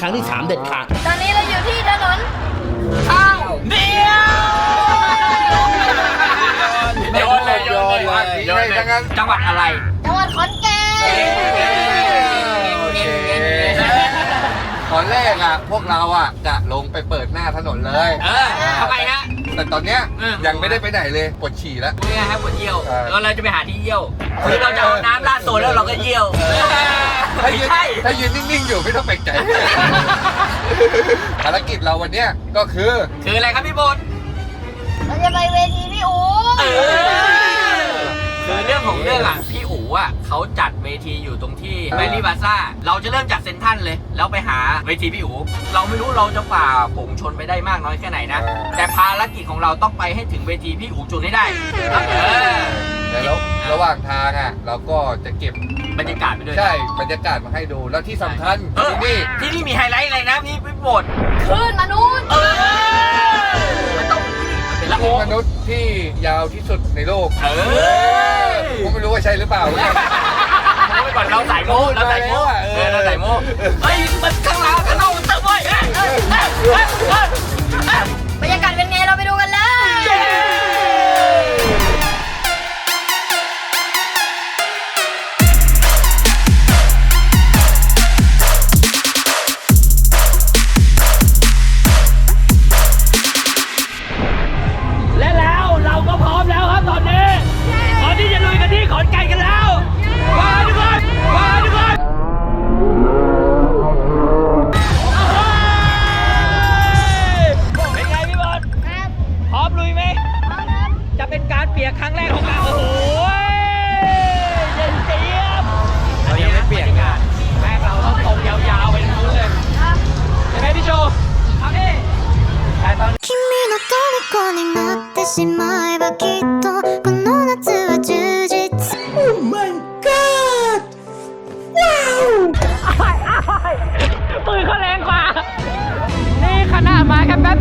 ครั้งที่สามเด็ดขาด ตอนนี้เราอยู่ที่ถนนข้าวเดียวโยนเลยโยนเลยโยนเลยจังหวัดอะไร จังหวัดขอนแก่นโอเคตอนแรกอะ พวกเราอะจะลงไปเปิดหน้าถนนเลย เออทำไมฮะ แต่ตอนเนี้ยเออยังไม่ได้ไปไหนเลยปวดฉี่แล้วเนี่ยฮะปวดเยี่ยวใช่แล้วเราจะไปหาที่เยี่ยวคือเราจะเอาน้ำราดตัวแล้วเราก็เยี่ยวถ้าไม่ยืนใช่ ถ้ายืนนิ่งๆอยู่ไม่ต้องแปลกใจ ภารกิจเราวันเนี้ยก็คือ คืออะไรครับพี่บดเราจะไปเวทีพี่อูเออ คือเรื่องของเรื่องอะพี่อู๋อะเขาจัดเวทีอยู่ตรงที่แมรี่บาซ่า เราจะเริ่มจากเซนทรันเลย แล้วไปหาเวทีพี่อู๋เราไม่รู้เราจะฝ่าผงชนไปได้มากน้อยแค่ไหนนะ แต่ภารกิจของเราต้องไปให้ถึงเวทีพี่อู๋จุนให้ได้เออแต่แล้วระหว่างทางอะ เราก็จะเก็บบรรยากาศไปด้วยนะใช่บรรยากาศมาให้ดูแล้วที่สำคัญเออที่นี่ที่นี่มีไฮไลท์อะไรนะพี่พี่บด เป็นละโอมนุษย์ที่ยาวที่สุดในโลกเออผมไม่รู้ว่าใช่หรือเปล่าเอาไปก่อนเราใส่โม่เราใส่โม่เออเราใส่โม่เฮ้ยมันข้างหล่างข้างนอกมันเติมไว้เอ้ยเอ้ยเอ้ยเอ้ยเอ้ยเอ้ย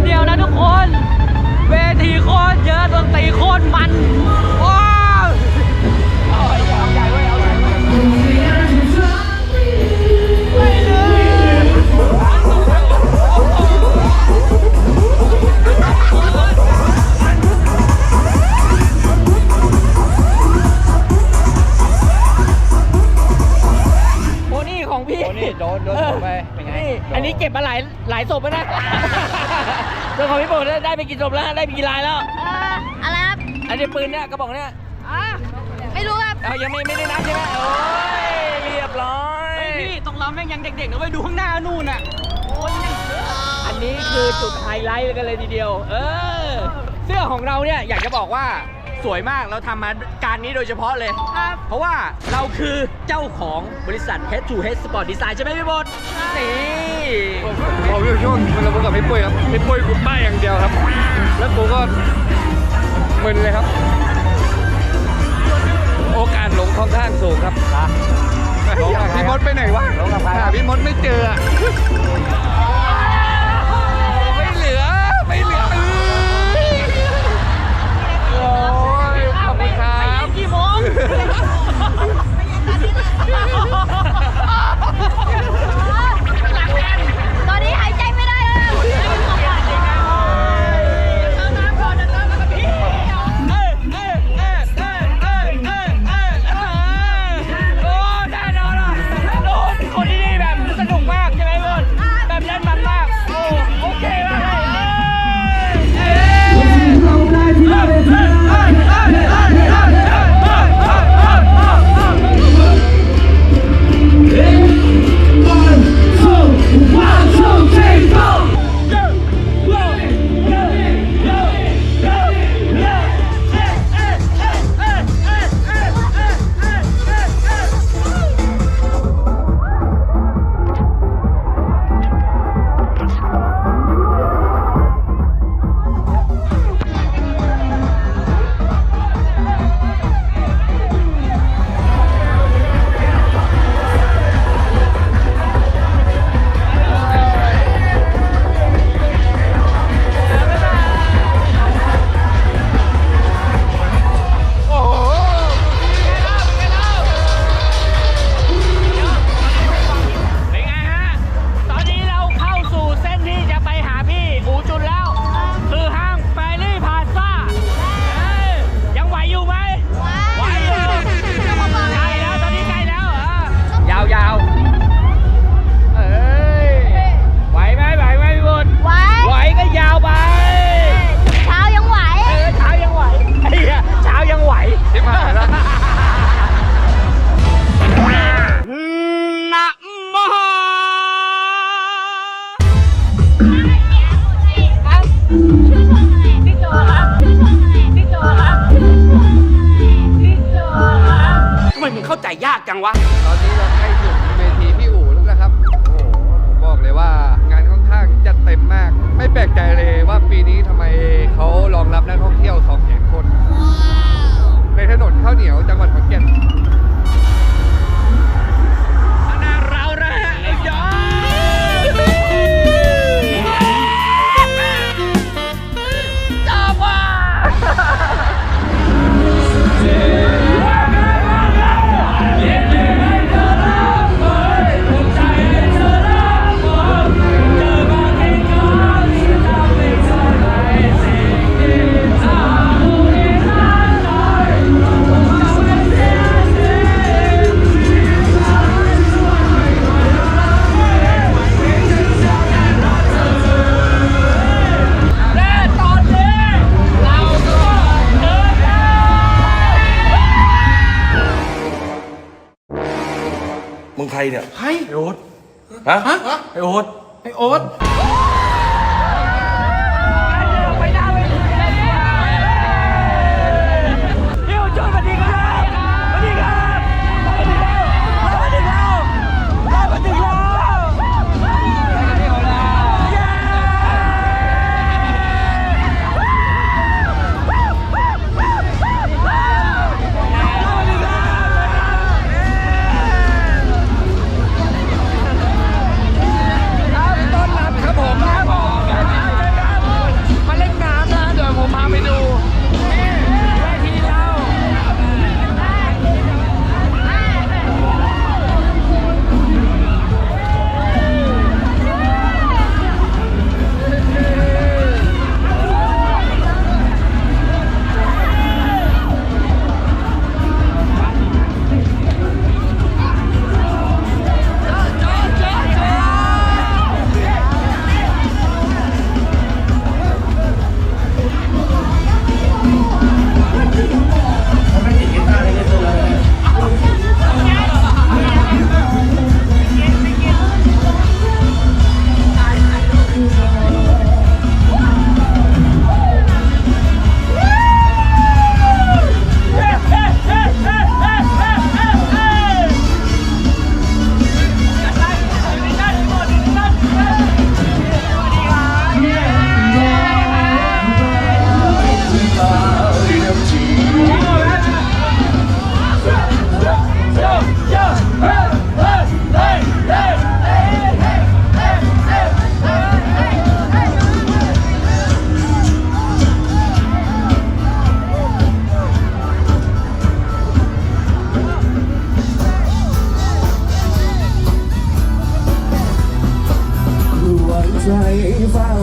เดียวนะทุกคน เวทีโคตรเยอะดนตรีโคตรมัน ของพี่โบได้ได้ไปกี่ศพแล้วได้ไปกี่ลายแล้ว เอ่ออะไรครับอันนี้ปืนเนี่ยกระบอกเนี่ยอ๋อไม่รู้ครับเอายังไม่ไม่ได้นับใช่ไหมโอ้ยเรียบร้อยพี่ตรงเราแม่งยังเด็กๆนะไปดูข้างหน้านู่นน่ะอันนี้คือจุดไฮไลท์กันเลยทีเดียว เออ เสื้อของเราเนี่ยอยากจะบอกว่า สวยมากเราทำมาการนี้โดยเฉพาะเลย ครับ เพราะว่าเราคือเจ้าของบริษัท Head to Head Sport Design ใช่ไหมพี่บดนี่ผมอยู่ช่วงมันระบุกับพี่ปุ้ยครับพี่ปุ้ยกูป้ายอย่างเดียวครับ แล้วกูก็มึนเลยครับ โอกาสหลงค่อนข้างสูงครับพี่มดไปไหนวะหาพี่มดไม่เจอ เนี่ย ใครไอโอ๊ตฮะไอโอ๊ตไอโอ๊ต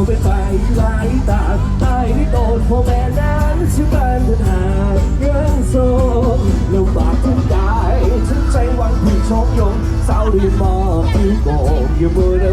ไปไปหลายตาตายไม่โนพ่อแม่นั้นชื่อบ้านปัหาเรื่องโศกลำบากทุกกายฉันใจหวังผิดชมยงสาวรีมอที่โกงอย่ามือ